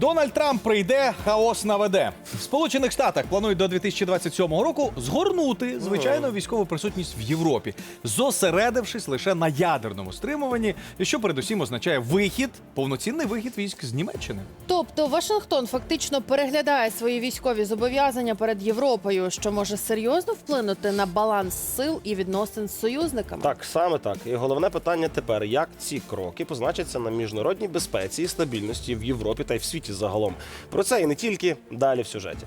Дональд Трамп прийде, хаос наведе. В Сполучених Штатах планують до 2027 року згорнути звичайну військову присутність в Європі, зосередившись лише на ядерному стримуванні, що передусім означає вихід, повноцінний вихід військ з Німеччини. Тобто Вашингтон фактично переглядає свої військові зобов'язання перед Європою, що може серйозно вплинути на баланс сил і відносин з союзниками. Так, саме так. І головне питання тепер: як ці кроки позначаться на міжнародній безпеці і стабільності в Європі та й в світі загалом. Про це і не тільки далі в сюжеті.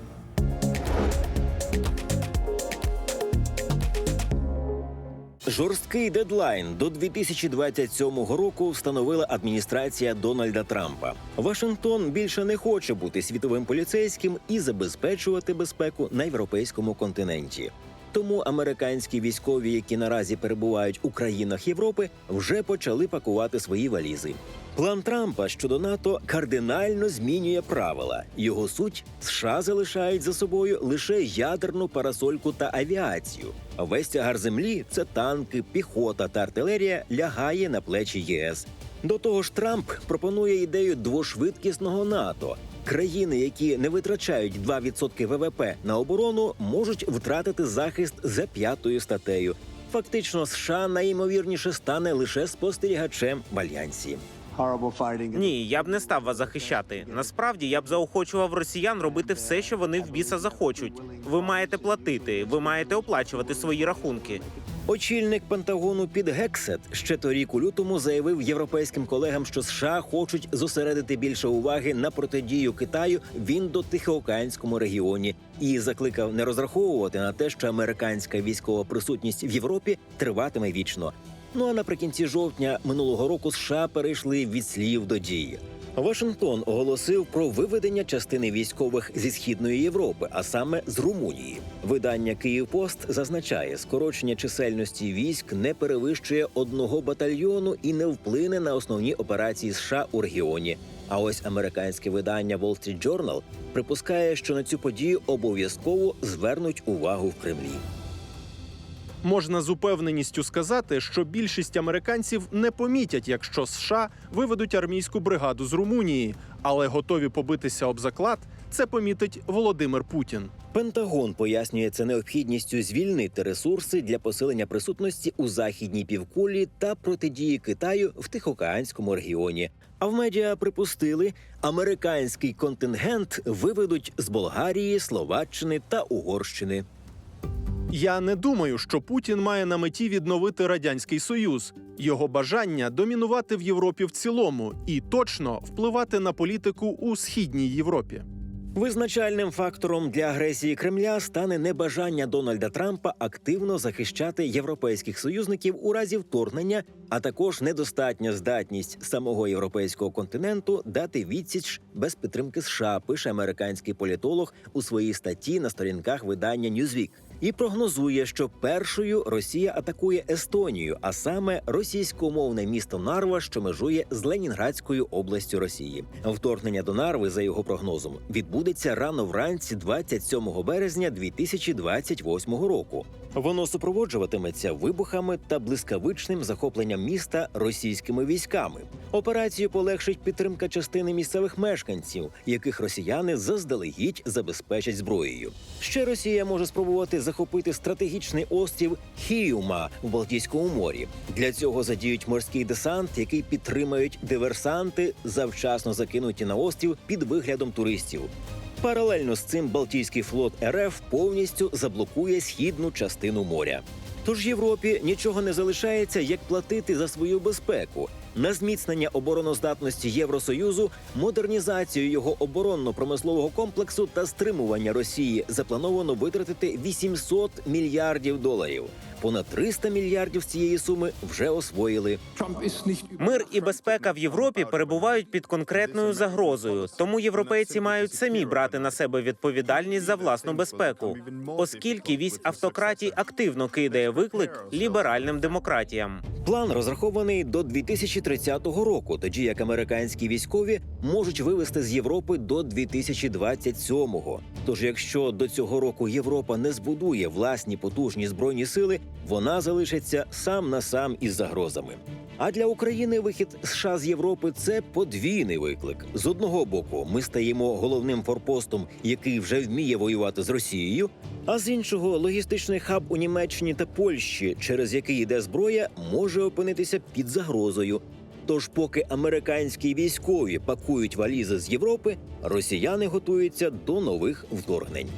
Жорсткий дедлайн до 2027 року встановила адміністрація Дональда Трампа. Вашингтон більше не хоче бути світовим поліцейським і забезпечувати безпеку на європейському континенті. Тому американські військові, які наразі перебувають у країнах Європи, вже почали пакувати свої валізи. План Трампа щодо НАТО кардинально змінює правила. Його суть США залишають за собою лише ядерну парасольку та авіацію. Весь тягар землі це танки, піхота та артилерія лягає на плечі ЄС. До того ж, Трамп пропонує ідею двошвидкісного НАТО. Країни, які не витрачають 2% ВВП на оборону, можуть втратити захист за п'ятою статтею. Фактично, США найімовірніше стане лише спостерігачем в альянсі. Ні, я б не став вас захищати. Насправді я б заохочував росіян робити все, що вони в біса захочуть. Ви маєте платити, ви маєте оплачувати свої рахунки. Очільник Пентагону Під Гексет ще торік у лютому заявив європейським колегам, що США хочуть зосередити більше уваги на протидію Китаю в індотихоокеанському регіоні і закликав не розраховувати на те, що американська військова присутність в Європі триватиме вічно. Ну а наприкінці жовтня минулого року США перейшли від слів до дії. Вашингтон оголосив про виведення частини військових зі східної Європи, а саме з Румунії. Видання Київпост зазначає, скорочення чисельності військ не перевищує одного батальйону і не вплине на основні операції США у регіоні. А ось американське видання Wall Street Journal припускає, що на цю подію обов'язково звернуть увагу в Кремлі. Можна з упевненістю сказати, що більшість американців не помітять, якщо США виведуть армійську бригаду з Румунії, але готові побитися об заклад. Це помітить Володимир Путін. Пентагон пояснює це необхідністю звільнити ресурси для посилення присутності у західній півкулі та протидії Китаю в Тихоокеанському регіоні. А в медіа припустили, американський контингент виведуть з Болгарії, Словаччини та Угорщини. Я не думаю, що Путін має на меті відновити радянський союз. Його бажання домінувати в Європі в цілому і точно впливати на політику у східній Європі. Визначальним фактором для агресії Кремля стане небажання Дональда Трампа активно захищати європейських союзників у разі вторгнення, а також недостатня здатність самого європейського континенту дати відсіч без підтримки США. Пише американський політолог у своїй статті на сторінках видання Newsweek. І прогнозує, що першою Росія атакує Естонію, а саме російськомовне місто Нарва, що межує з Ленінградською областю Росії. Вторгнення до Нарви, за його прогнозом, відбудеться рано вранці 27 березня 2028 року. Воно супроводжуватиметься вибухами та блискавичним захопленням міста російськими військами. Операцію полегшить підтримка частини місцевих мешканців, яких росіяни заздалегідь забезпечать зброєю. Ще Росія може спробувати захопити стратегічний острів Хіюма в Балтійському морі. Для цього задіють морський десант, який підтримають диверсанти, завчасно закинуті на острів під виглядом туристів. Паралельно з цим Балтійський флот РФ повністю заблокує східну частину моря. Тож Європі нічого не залишається, як платити за свою безпеку. На зміцнення обороноздатності Євросоюзу, модернізацію його оборонно-промислового комплексу та стримування Росії заплановано витратити 800 мільярдів доларів. Понад 300 мільярдів з цієї суми вже освоїли. Мир і безпека в Європі перебувають під конкретною загрозою, тому європейці мають самі брати на себе відповідальність за власну безпеку, оскільки вісь автократій активно кидає виклик ліберальним демократіям. План розрахований до 2030 року, тоді як американські військові можуть вивести з Європи до 2027-го. Тож, якщо до цього року Європа не збудує власні потужні збройні сили, вона залишиться сам на сам із загрозами. А для України вихід США з Європи це подвійний виклик. З одного боку, ми стаємо головним форпостом, який вже вміє воювати з Росією. А з іншого, логістичний хаб у Німеччині та Польщі, через який йде зброя, може опинитися під загрозою. Тож, поки американські військові пакують валізи з Європи, росіяни готуються до нових вторгнень.